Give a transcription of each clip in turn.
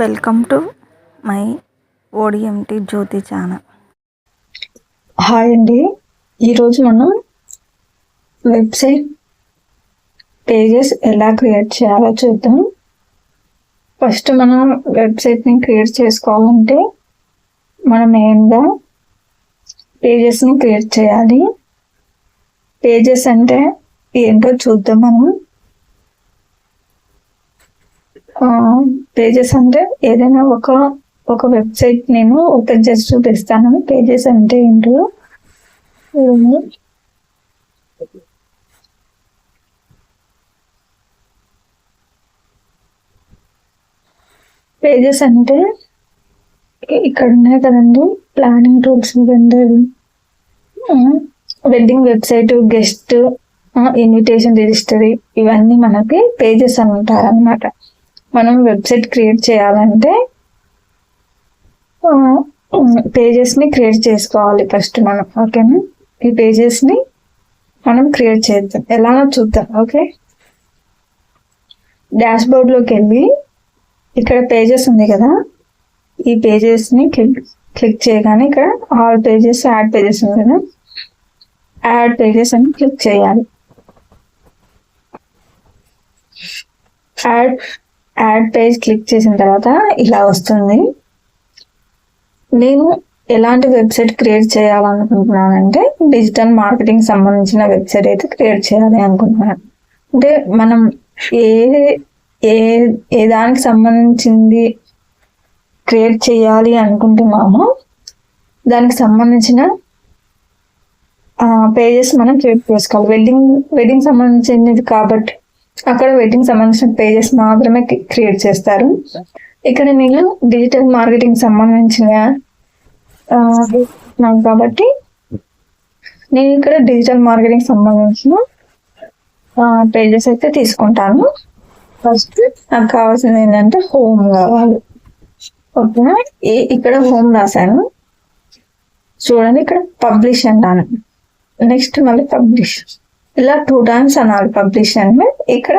Welcome to my ODMT Jyothi channel. Hi అండి. ఈరోజు మనం వెబ్సైట్ పేజెస్ ఎలా క్రియేట్ చేయాలో చూద్దాం. ఫస్ట్ మనం వెబ్సైట్ని క్రియేట్ చేసుకోవాలంటే మనం మెయిన్గా పేజెస్ని క్రియేట్ చేయాలి. పేజెస్ అంటే ఏంటో చూద్దాం మనం. పేజెస్ అంటే ఏదైనా ఒక ఒక వెబ్సైట్ నేను ఓపెన్ చేసి చూపిస్తాను పేజెస్ అంటే ఏంటో? పేజెస్ అంటే ఇక్కడ ఉన్నాయి కదండి planning tools vendor wedding website guest invitation registry ఇవన్నీ మనకి పేజెస్ అంటారు అనమాట మనం వెబ్సైట్ క్రియేట్ చేయాలంటే పేజెస్ని క్రియేట్ చేసుకోవాలి ఫస్ట్ మనం ఓకేనా? ఈ పేజెస్ని మనం క్రియేట్ చేద్దాం. ఎలానో చూద్దాం ఓకే? డాష్ బోర్డ్లోకి వెళ్ళి ఇక్కడ పేజెస్ ఉంది కదా? ఈ పేజెస్ని క్లిక్ క్లిక్ చేయగానే ఇక్కడ ఆల్ పేజెస్ యాడ్ పేజెస్ ఉంది కదా? యాడ్ పేజెస్ అని క్లిక్ చేయాలి. యాడ్ యాడ్ పేజ్ క్లిక్ చేసిన తర్వాత ఇలా వస్తుంది. నేను ఎలాంటి వెబ్సైట్ క్రియేట్ చేయాలనుకుంటున్నానంటే డిజిటల్ మార్కెటింగ్ సంబంధించిన వెబ్సైట్ అయితే క్రియేట్ చేయాలి అనుకుంటున్నాను. అంటే మనం ఏ ఏ ఏ దానికి సంబంధించింది క్రియేట్ చేయాలి అనుకుంటున్నామో దానికి సంబంధించిన పేజెస్ మనం క్రియేట్ చేసుకోవాలి. వెడ్డింగ్ వెడ్డింగ్ సంబంధించినది కాబట్టి అక్కడ వెడ్డింగ్ సంబంధించిన పేజెస్ మాత్రమే క్రియేట్ చేస్తారు. ఇక్కడ నేను డిజిటల్ మార్కెటింగ్ సంబంధించిన నాకు కాబట్టి నేను ఇక్కడ డిజిటల్ మార్కెటింగ్ సంబంధించిన పేజెస్ అయితే తీసుకుంటాను. ఫస్ట్ నాకు కావాల్సింది ఏంటంటే హోమ్ కావాలి. ఓకేనా? ఇక్కడ హోమ్ రాశాను. చూడండి ఇక్కడ పబ్లిష్ అంటాను నెక్స్ట్ మళ్ళీ పబ్లిష్. ఇలా టూ టైమ్స్ అనాలి పబ్లిష్ అని. ఇక్కడ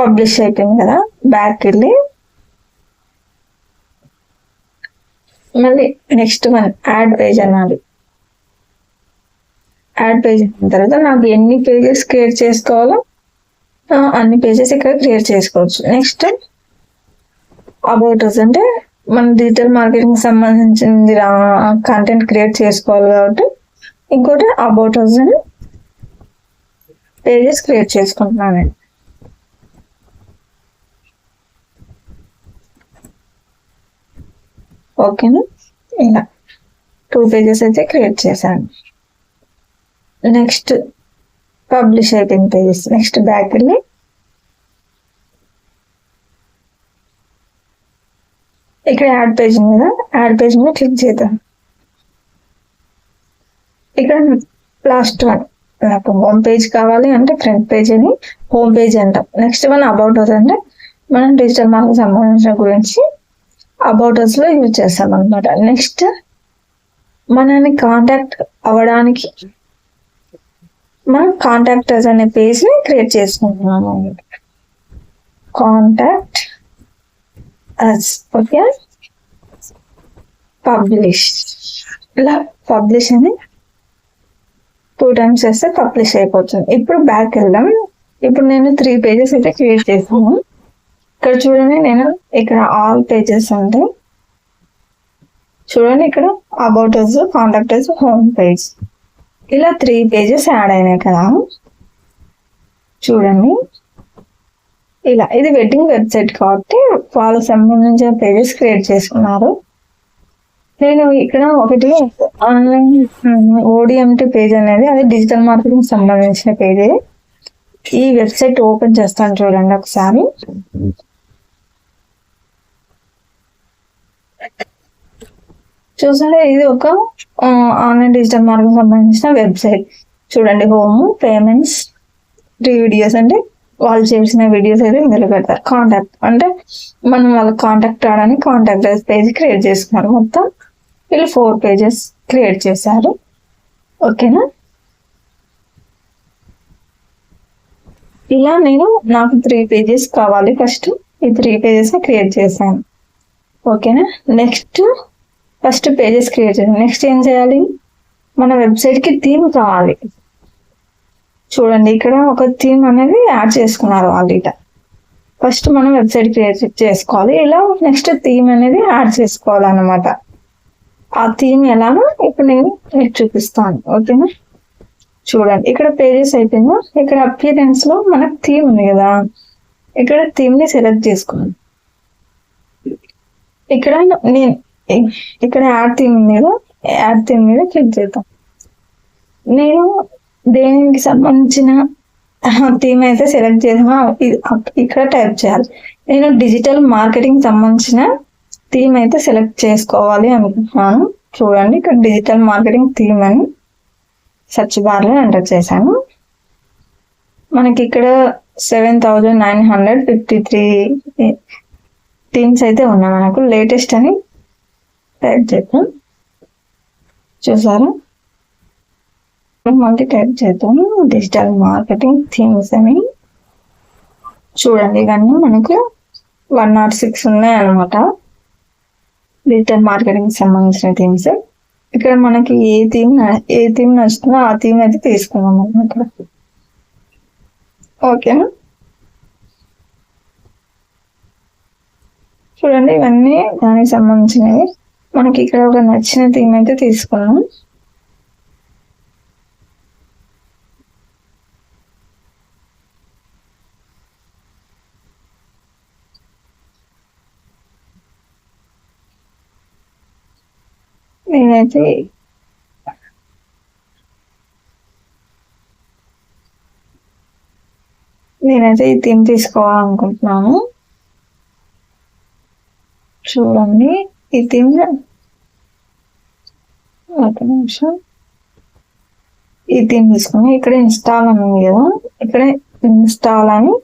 పబ్లిష్ అయిపోయింది కదా. బ్యాక్ వెళ్ళి మళ్ళీ నెక్స్ట్ వన్ యాడ్ పేజ్ అనాలి. యాడ్ పేజ్ అయిన తర్వాత నాకు ఎన్ని పేజెస్ క్రియేట్ చేసుకోవాలో అన్ని పేజెస్ ఇక్కడ క్రియేట్ చేసుకోవచ్చు. నెక్స్ట్ అబౌట్ అస్ అంటే మన డిజిటల్ మార్కెటింగ్ సంబంధించింది కంటెంట్ క్రియేట్ చేసుకోవాలి కాబట్టి. ఇంకోటి అబౌట్ అస్ అని పేజెస్ క్రియేట్ చేసుకుంటున్నాను ఓకేనా? ఇలా. టూ పేజెస్ అయితే క్రియేట్ చేశాను. నెక్స్ట్ పబ్లిష్ అయిపోయిన పేజెస్ నెక్స్ట్ బ్యాక్ వెళ్ళి. ఇక్కడ యాడ్ పేజ్ మీద కదా? యాడ్ పేజ్ మీద క్లిక్ చేద్దాం. ఇక్కడ లాస్ట్ వన్ నాకు హోమ్ పేజ్ కావాలి అంటే ఫ్రంట్ పేజ్ అని హోమ్ పేజ్ అంటాం. నెక్స్ట్ మన అబౌట్ అస్ అంటే మనం డిజిటల్ మార్కెట్ సంబంధించిన గురించి అబౌట్ అస్లో యూజ్ చేస్తాం అనమాట నెక్స్ట్ మనల్ని కాంటాక్ట్ అవ్వడానికి మనం కాంటాక్ట్ అస్ అనే పేజ్ని క్రియేట్ అనమాట కాంటాక్ట్ అస్ ఓకే పబ్లిష్ ఇలా పబ్లిష్ అని టూ టైమ్స్ చేస్తే పబ్లిష్ అయిపోతుంది. ఇప్పుడు బ్యాక్ వెళ్దాం. ఇప్పుడు నేను త్రీ పేజెస్ అయితే క్రియేట్ చేసాను ఇక్కడ చూడండి నేను ఇక్కడ ఆల్ పేజెస్ ఉంటాయి చూడండి ఇక్కడ about us contact us home page ఇలా త్రీ పేజెస్ యాడ్ అయినాయి కదా. చూడండి. ఇలా ఇది వెడ్డింగ్ వెబ్సైట్ కాబట్టి వాళ్ళకి సంబంధించిన పేజెస్ క్రియేట్ చేసుకున్నారు. నేను ఇక్కడ ఒకటి ఆన్లైన్ ఓడిఎంటి పేజ్ అనేది అది డిజిటల్ మార్కెటింగ్ సంబంధించిన పేజ్. ఈ వెబ్సైట్ ఓపెన్ చేస్తాను చూడండి ఒకసారి. చూసారా ఇది ఒక ఆన్లైన్ డిజిటల్ మార్కెటింగ్ సంబంధించిన వెబ్సైట్ చూడండి హోమ్ పేమెంట్స్ త్రీ వీడియోస్ అంటే వాళ్ళు చేసిన వీడియోస్ అయితే ఇందులో పెడతారు. కాంటాక్ట్ అంటే మనం వాళ్ళకి కాంటాక్ట్ రావడానికి కాంటాక్ట్ పేజ్ క్రియేట్ చేసుకున్నారు మొత్తం. వీళ్ళు ఫోర్ పేజెస్ క్రియేట్ చేశారు. ఓకేనా? ఇలా నేను నాకు త్రీ పేజెస్ కావాలి ఫస్ట్ ఈ త్రీ పేజెస్ క్రియేట్ చేశాను. ఓకేనా? నెక్స్ట్ ఫస్ట్ పేజెస్ క్రియేట్ చేసాను నెక్స్ట్ ఏం చేయాలి? మన వెబ్సైట్కి థీమ్ కావాలి. చూడండి ఇక్కడ ఒక థీమ్ అనేది యాడ్ చేసుకున్నారు వాళ్ళు ఇట. ఫస్ట్ మనం వెబ్సైట్ క్రియేట్ చేసుకోవాలి. ఇలా నెక్స్ట్ థీమ్ అనేది యాడ్ చేసుకోవాలన్నమాట. ఆ థీమ్ ఎలానో ఇప్పుడు నేను మీకు చూపిస్తాను ఓకేనా? చూడండి ఇక్కడ పేజెస్ అయిపోయిందా? ఇక్కడ అపియరెన్స్లో మనకు థీమ్ ఉంది కదా. ఇక్కడ థీమ్ని సెలెక్ట్ చేసుకున్నాను ఇక్కడ నేను ఇక్కడ యాడ్ థీమ్ ఉంది కదా యాడ్ థీమ్ మీద క్లిక్ చేద్దాం. నేను దేనికి సంబంధించిన థీమ్ అయితే సెలెక్ట్ చేసామో ఇది ఇక్కడ టైప్ చేయాలి. నేను డిజిటల్ మార్కెటింగ్ సంబంధించిన థీమ్ అయితే సెలెక్ట్ చేసుకోవాలి అనుకుంటున్నాను. చూడండి ఇక్కడ డిజిటల్ మార్కెటింగ్ థీమ్ అని సెర్చ్ బార్లో ఎంటర్ చేశాను. మనకి ఇక్కడ seven thousand nine hundred fifty three themes అయితే ఉన్నాయి మనకు. లేటెస్ట్ అని టైప్ చేద్దాం. చూసారా? మళ్ళీ టైప్ చేద్దాము డిజిటల్ మార్కెటింగ్ థీమ్స్ అని. చూడండి ఇవన్నీ మనకు వన్ నాట్ సిక్స్ ఉన్నాయన్నమాట. డిజిటల్ మార్కెటింగ్ సంబంధించిన థీమ్స్. ఇక్కడ మనకి ఏ థీమ్ ఏ థీమ్ నచ్చుతుందో ఆ థీమ్ అయితే తీసుకుందాం మనం ఇక్కడ ఓకేనా? చూడండి ఇవన్నీ దానికి సంబంధించినవి. మనకి ఇక్కడ ఒక నచ్చిన థీమ్ అయితే తీసుకున్నాం నేనైతే నేనైతే ఈ థీమ్ తీసుకోవాలనుకుంటున్నాను. చూడండి ఈ థీమ్ ఒక నిమిషం. ఈ థీమ్ తీసుకుని ఇక్కడ ఇన్స్టాల్ అని ఉంది కదా ఇక్కడ ఇన్స్టాల్ అని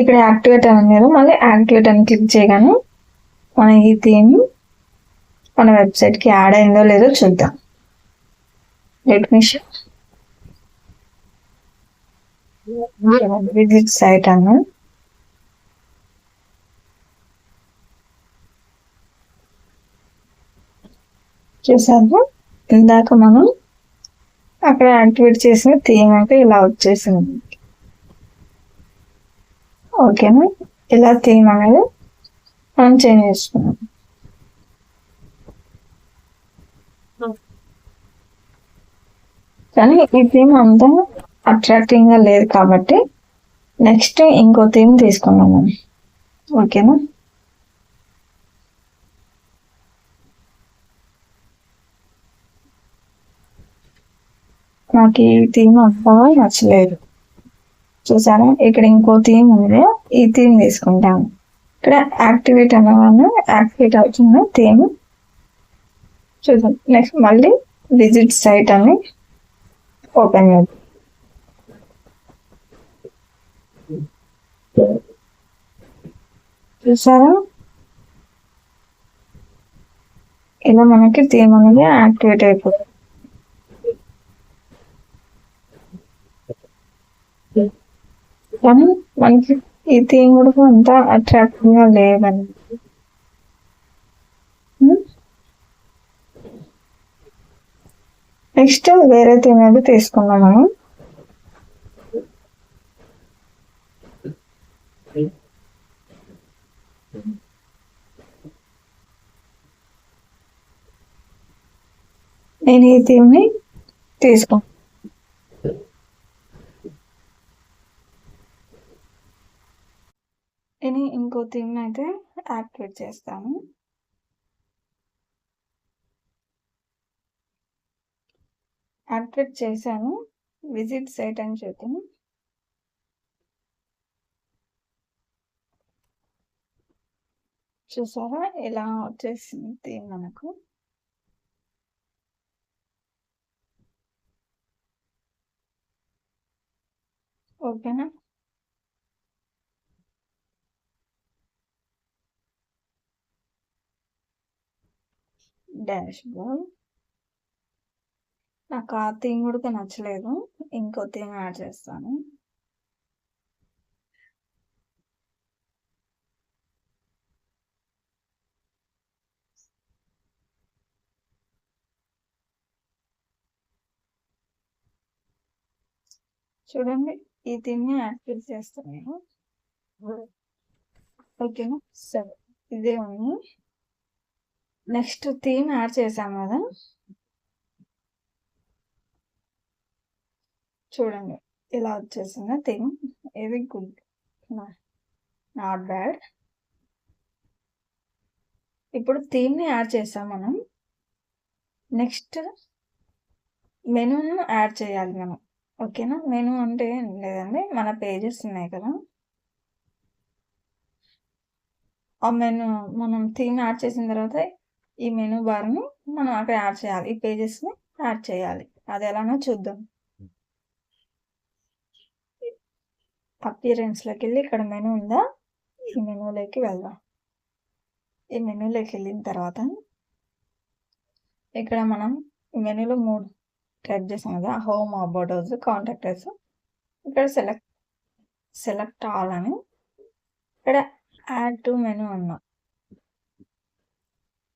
ఇక్కడ యాక్టివేట్ అని కదా మళ్ళీ యాక్టివేట్ అని క్లిక్ చేయగానే మన ఈ థీమ్ మన వెబ్సైట్కి యాడ్ అయిందో లేదో చూద్దాం. లెట్ మీ విజిట్ సైట్ అన్న. చూసారు? ఇందాక మనం అక్కడ యాక్టివేట్ చేసిన థీమ్ అయితే ఇలా వచ్చేసింది. ఓకేనా ఇలా థీమ్ అనేది మనం చేంజ్ చేసుకున్నాం కానీ ఈ థీమ్ అంతా అట్రాక్టింగ్గా లేదు కాబట్టి నెక్స్ట్ ఇంకో థీమ్ తీసుకున్నాం మనం ఓకేనా నాకు ఈ థీమ్ అంతగా నచ్చలేదు. చూసారా ఇక్కడ ఇంకో థీమ్ ఉంది. ఈ థీమ్ తీసుకుంటాము ఇక్కడ యాక్టివేట్ అనేవాళ్ళు యాక్టివేట్ అవుతున్న థీమ్. చూద్దాం. నెక్స్ట్ మళ్ళీ విజిట్ సైట్ అని ఓపెన్ చేద్దాం. చూసారా? ఇలా మనకి థీమ్ అనేది యాక్టివేట్ అయిపోతుంది. కానీ మనకి ఈ థీమ్ కూడా అంత అట్రాక్టివ్గా లేదండి నెక్స్ట్ వేరే థీమ్ అయితే తీసుకుందాం మనం నేను ఈ థీమ్ని తీసుకుంటాను తీసుకో నేను ఇంకో థీమ్ అయితే యాక్టివేట్ చేస్తాను. యాక్టివేట్ చేశాను. విజిట్ సైట్ అని చెప్పాను చూసారా? ఇలా వచ్చేసింది థీమ్ మనకు. ఓకేనా డాష్ బోర్డ్ నాకు ఆ థీమ్ కూడా నచ్చలేదు. ఇంకో థీమ్ యాడ్ చేస్తాను. చూడండి ఈ థీమ్ని యాక్టివ్ చేస్తాను నేను. ఓకేనా? సరే ఇదే ఉంది. నెక్స్ట్ థీమ్ యాడ్ చేసాం కదా. చూడండి ఇలా వచ్చేసింది థీమ్. ఇది గుడ్ నాట్ బ్యాడ్ ఇప్పుడు థీమ్ని యాడ్ చేసాం మనం. నెక్స్ట్ మెనూను యాడ్ చేయాలి మనం. ఓకేనా మెనూ అంటే ఏం లేదండి మన పేజెస్ ఉన్నాయి కదా. ఆ మెనూ మనం థీమ్ యాడ్ చేసిన తర్వాత ఈ మెనూ బార్ని మనం అక్కడ యాడ్ చేయాలి. ఈ పేజెస్ని యాడ్ చేయాలి. అది ఎలానో చూద్దాం. అపియరెన్స్లోకి వెళ్ళి ఇక్కడ మెనూ ఉందా? ఈ మెనూలోకి వెళ్దాం. ఈ మెనూలోకి వెళ్ళిన తర్వాత ఇక్కడ మనం మెనూలో మూడు టైప్ చేసాం కదా. Home about us contact us ఇక్కడ సెలెక్ట్ సెలెక్ట్ ఆల్ అని ఇక్కడ యాడ్ టు మెనూ అన్నా.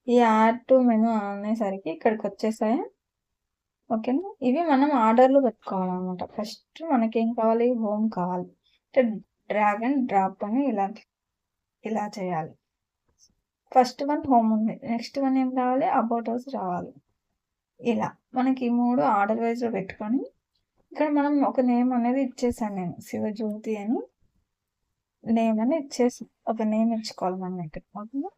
ఈ యాడ్ టు మెనూ అనేసరికి ఇక్కడికి వచ్చేసాయి ఓకేనా? ఇవి మనం ఆర్డర్లు పెట్టుకోవాలన్నమాట. ఫస్ట్ మనకి ఏం కావాలి? హోమ్ కావాలి. అంటే డ్రాగ్ అండ్ డ్రాప్ అని ఇలా ఇలా చేయాలి. ఫస్ట్ వన్ హోమ్ ఉంది. నెక్స్ట్ వన్ ఏం కావాలి? అబౌట్ హౌస్ రావాలి. ఇలా మనకి ఈ మూడు ఆర్డర్ వైజ్లో పెట్టుకొని ఇక్కడ మనం ఒక నేమ్ అనేది ఇచ్చేసాను నేను. శివజ్యోతి అని నేమ్ అని ఇచ్చేసి ఒక నేమ్ ఇచ్చుకోవాలి మనం ఇక్కడ. ఓకేనా?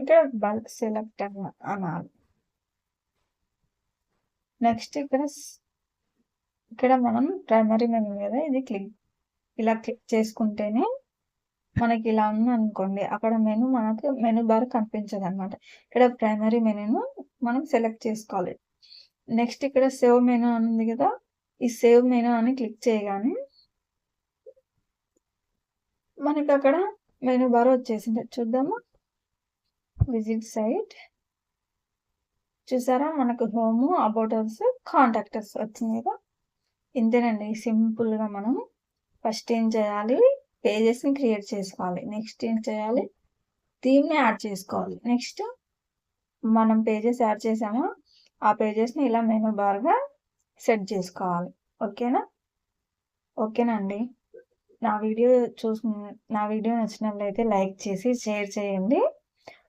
ఇక్కడ బల్క్ సెలెక్ట్ అనాలి. నెక్స్ట్ ఇక్కడ ఇక్కడ మనం ప్రైమరీ మెనూ కదా ఇది క్లిక్ ఇలా క్లిక్ చేసుకుంటేనే మనకి ఇలా ఉంది అనుకోండి. అక్కడ మెనూ మనకు మెనూ బార్ కనిపించదు అనమాట ఇక్కడ ప్రైమరీ మెనూను మనం సెలెక్ట్ చేసుకోవాలి. నెక్స్ట్ ఇక్కడ సేవ్ మెనూ అని ఉంది కదా ఈ సేవ్ మెనూ అని క్లిక్ చేయగానే మనకి అక్కడ మెనూ బార్ వచ్చేసింది. చూద్దాము. Visit site. చూసారా? మనకు హోమ్ అబౌటర్స్ కాంటాక్టర్స్ వచ్చింది కదా? ఇంతేనండి సింపుల్గా మనం ఫస్ట్ ఏం చేయాలి? పేజెస్ని క్రియేట్ చేసుకోవాలి. నెక్స్ట్ ఏం చేయాలి? థీమ్ని యాడ్ చేసుకోవాలి. నెక్స్ట్ మనం పేజెస్ యాడ్ చేసామో? ఆ పేజెస్ని ఇలా మెనూ బార్గా సెట్ చేసుకోవాలి. ఓకేనా? ఓకేనండి. నా వీడియో చూసి నా వీడియో నచ్చినట్లయితే లైక్ చేసి షేర్ చేయండి.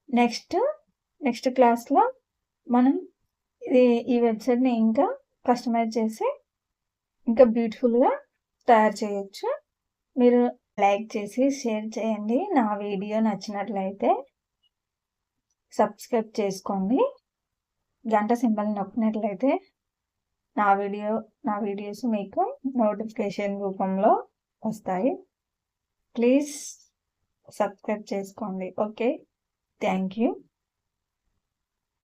నెక్స్ట్ నెక్స్ట్ క్లాస్లో మనం ఇది ఈ వెబ్సైట్ని ఇంకా కస్టమైజ్ చేసి ఇంకా బ్యూటిఫుల్గా తయారు చేయొచ్చు. మీరు లైక్ చేసి షేర్ చేయండి. నా వీడియో నచ్చినట్లయితే సబ్స్క్రైబ్ చేసుకోండి. గంట సింబల్ నొక్కినట్లయితే నా వీడియో నా వీడియోస్ మీకు నోటిఫికేషన్ రూపంలో వస్తాయి. ప్లీజ్ సబ్స్క్రైబ్ చేసుకోండి. ఓకే? Thank you.